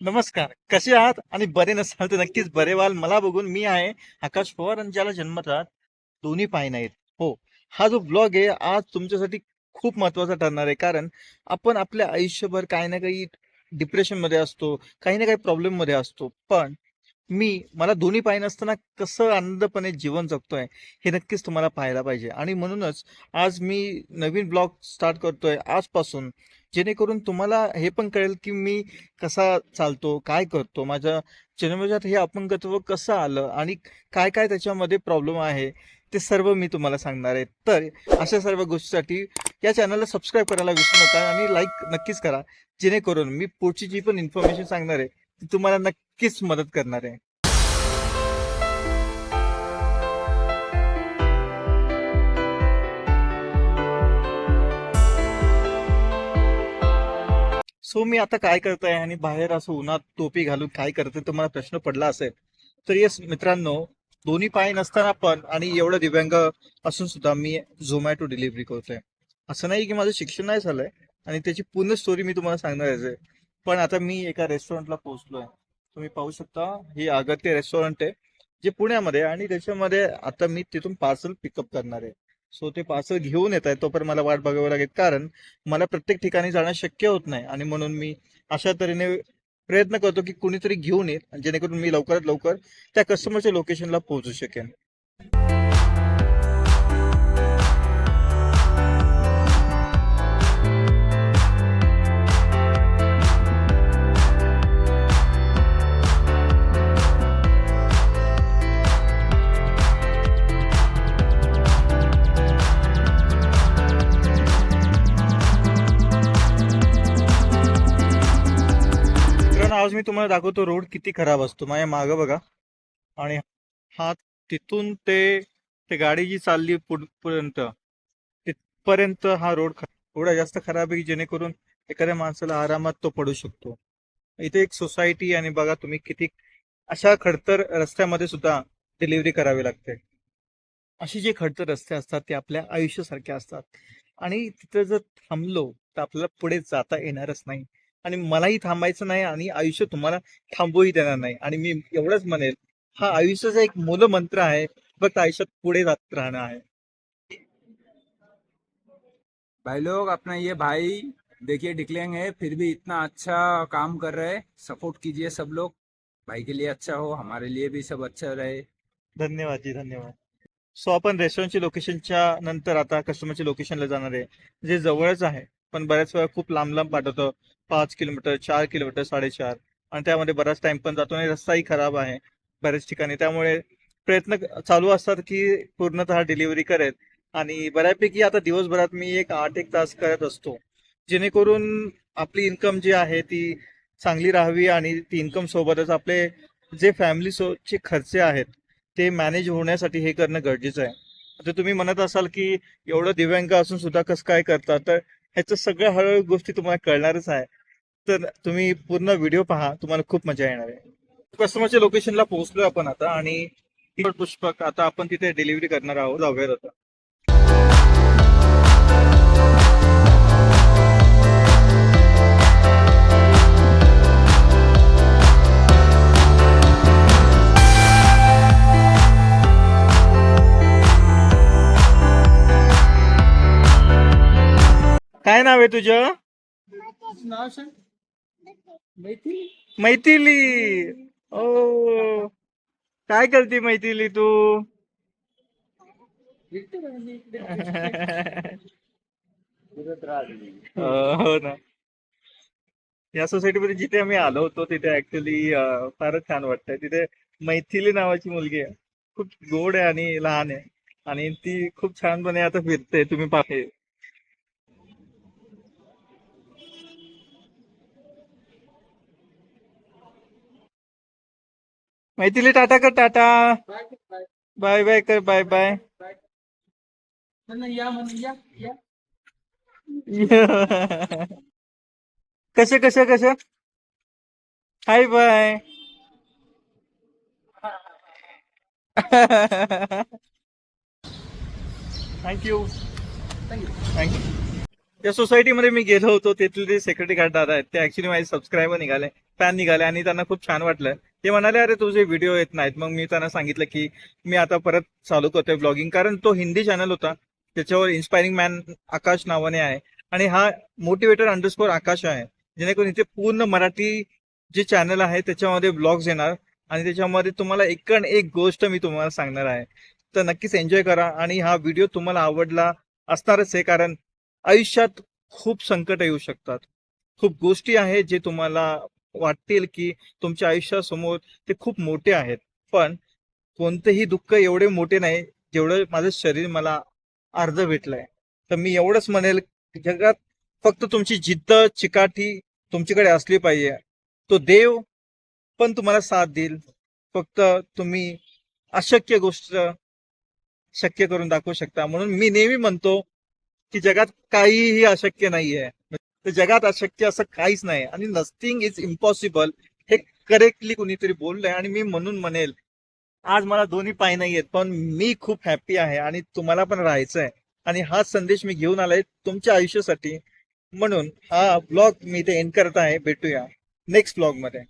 नमस्कार. कसे आहात? आणि बरे नसाल तर नक्कीच बरे व्हाल. मला बघून मी आहे आकाश पवार आणि ज्याला जन्मतात दोन्ही पाय नाहीत. हो. हा जो ब्लॉग आहे आज तुमच्यासाठी खूप महत्त्वाचा ठरणार आहे. कारण आपण आपल्या आयुष्यभर काही ना काही डिप्रेशनमध्ये असतो काही ना काही प्रॉब्लेममध्ये असतो. पण मी मला दोन्ही पाय नसताना कसं आनंदपणे जीवन जगतोय हे नक्कीच तुम्हाला पाहायला पाहिजे. आणि म्हणूनच आज मी नवीन ब्लॉग स्टार्ट करतोय आजपासून जेणेकरून तुम्हाला हे पण कळेल की मी कसा चालतो काय करतो माझ्या जन्मजात हे अपंगत्व कसं आलं आणि काय काय त्याच्यामध्ये प्रॉब्लेम आहे ते सर्व मी तुम्हाला सांगणार आहे. तर अशा सर्व गोष्टीसाठी या चॅनलला सबस्क्राईब करायला विसरू नका आणि लाईक नक्कीच करा जेणेकरून मी पुढची जी पण इन्फॉर्मेशन सांगणार आहे ती तुम्हाला नक्कीच मदत करणार आहे. सो मी आता काय करतोय आणि बाहेर असं उन्हात टोपी घालून काय करतोय तुम्हाला प्रश्न पडला असेल. तर येस मित्रांनो दोन्ही पाय नसताना पण आणि एवढं दिव्यांग असून सुद्धा मी झोमॅटो डिलिव्हरी करतोय. असं नाही की माझं शिक्षण नाही झालंय आणि त्याची पूर्ण स्टोरी मी तुम्हाला सांगणार आहे. पण आता मी एका रेस्टॉरंटला पोहोचलोय. तुम्ही पाहू शकता हे आगत्य रेस्टॉरंट आहे जे पुण्यामध्ये आणि त्याच्यामध्ये आता मी तिथून पार्सल पिकअप करणार आहे. सो ते पार्सल घेऊन येत आहे तोपर्यंत मला वाट बघावी लागेल. कारण मला प्रत्येक ठिकाणी जाणं शक्य होत नाही. आणि म्हणून मी अशा तऱ्हेने प्रयत्न करतो की कुणीतरी घेऊन येईल जेणेकरून मी लवकरात लवकर त्या कस्टमरच्या लोकेशनला पोहोचू शकेन. आज मी तुम्हाला दाखवतो रोड किती खराब असतो. माझ्या मागं बघा. आणि हा तिथून ते ते गाडी जी चालली पुढ- पर्यंत तिथपर्यंत हा रोड एवढा जास्त खराब आहे की जेणेकरून एखाद्या माणसाला आरामात तो पडू शकतो. इथे एक सोसायटी आणि बघा तुम्ही किती अशा खडतर रस्त्यामध्ये सुद्धा डिलिव्हरी करावी लागते. अशी जे खडतर रस्ते असतात ते आपल्या आयुष्यासारखे असतात. आणि तिथं जर थांबलो तर आपल्याला पुढे जाता येणारच नाही. आणि मलाही थांबायचं नाही आणि आयुष्य तुम्हाला थांबवूही देणार नाही. आणि मी एवढंच म्हणेल हा आयुष्याचा एक मूलमंत्र आहे फक्त आयुष्यात पुढे जात राहणं आहे. भाई लोग अपना ये भाई देखिए डिक्लेंग है फिर भी इतना अच्छा काम कर रहे हैं सपोर्ट कीजिए सब लोग। भाई के लिए अच्छा हो हमारे लिए भी सब अच्छा रहे। धन्यवाद जी धन्यवाद। सो आपण रेस्टॉरंटच्या लोकेशनच्या नंतर आता कस्टमरच्या लोकेशनला जाणार आहे जे जवळच आहे. पण बऱ्याच वेळा खूप लांब लांब पाठवतो. पाच किलोमीटर चार किलोमीटर साडेचार. आणि त्यामध्ये बराच टाइम पण जातो आणि रस्ताही खराब आहे बऱ्याच ठिकाणी. त्यामुळे प्रयत्न चालू असतात की पूर्णतः डिलिव्हरी करेल. आणि बऱ्यापैकी आता दिवसभरात मी एक आठ एक तास करत असतो. जेणेकरून आपली इन्कम जी आहे ती चांगली राहावी आणि ती इन्कम सोबतच आपले जे फॅमिली सोचे खर्चे आहेत ते मॅनेज होण्यासाठी हे करणं गरजेचं आहे. आता तुम्ही म्हणत असाल की एवढं दिव्यांग असून सुद्धा कसं काय करतात? तर ह्याचं सगळ्या हळूहळू गोष्टी तुम्हाला कळणारच आहे. तर तुम्ही पूर्ण व्हिडिओ पहा तुम्हाला खूप मजा येणार आहे. कस्टमरच्या लोकेशनला पोहोचलो आपण आता आणि पुष्पक आता आपण तिथे डिलिव्हरी करणार आहोत. अवेअर होता काय नाव आहे तुझं? मैथिली. ओ. काय करते मैथिली तू? हो ना. या सोसायटीमध्ये जिथे आम्ही आलो होतो तिथे ऍक्च्युली फारच छान वाटतंय. तिथे मैथिली नावाची मुलगी आहे. खूप गोड आहे आणि लहान आहे. आणि ती खूप छानपणे आता फिरते. तुम्ही पाहे मैथिली टाटा कर टाटा. बाय बाय कर बाय बाय. कसे कसे कसे? Hi bye. थँक्यू थँक्यू या सोसायटीमध्ये मी गेलो होतो तिथले जे सेक्युरिटी गार्ड दादा आहेत ते ऍक्च्युली माझे सबस्क्रायबर निघाले. फॅन निघाले आणि त्यांना खूप छान वाटलं. ते म्हणाले अरे तुझे व्हिडिओ येत नाहीत. मग मी त्यांना सांगितलं की मी आता परत चालू करतोय ब्लॉगिंग कारण तो हिंदी चॅनल होता. त्याच्यावर इन्स्पायरिंग मॅन आकाश नावाने आहे. आणि हा मोटिवेटर अंडरस्कोर आकाश आहे. जेणेकरून इथे पूर्ण मराठी जे चॅनल आहे त्याच्यामध्ये ब्लॉग्स येणार. आणि त्याच्यामध्ये तुम्हाला एक एक गोष्ट मी तुम्हाला सांगणार आहे. तर नक्कीच एन्जॉय करा. आणि हा व्हिडिओ तुम्हाला आवडला असणारच आहे. कारण आयुष्यात खूप संकट येऊ शकतात. खूप गोष्टी आहेत जे तुम्हाला वाटतील की तुमच्या आयुष्यासमोर ते खूप मोठे आहेत. पण कोणतेही दुःख एवढे मोठे नाही जेवढं माझं शरीर मला अर्ध भेटलंय. तर मी एवढंच म्हणेल जगात फक्त तुमची जिद्द चिकाटी तुमच्याकडे असली पाहिजे. तो देव पण तुम्हाला साथ देईल. फक्त तुम्ही अशक्य गोष्ट शक्य करून दाखवू शकता. म्हणून मी नेहमी म्हणतो की जगात काहीही अशक्य नाहीये. तर जगात अशक्य असं काहीच नाही. आणि नथिंग इज इम्पॉसिबल हे करेक्टली कुणीतरी बोललंय आणि मी म्हणून म्हणेल आज मला दोन्ही पाय नाही आहेत पण मी खूप हॅप्पी आहे आणि तुम्हाला पण राहायचं आहे आणि हा संदेश मी घेऊन आलाय तुमच्या आयुष्यासाठी. म्हणून हा ब्लॉग मी इथे एंड करत आहे. भेटूया नेक्स्ट ब्लॉगमध्ये.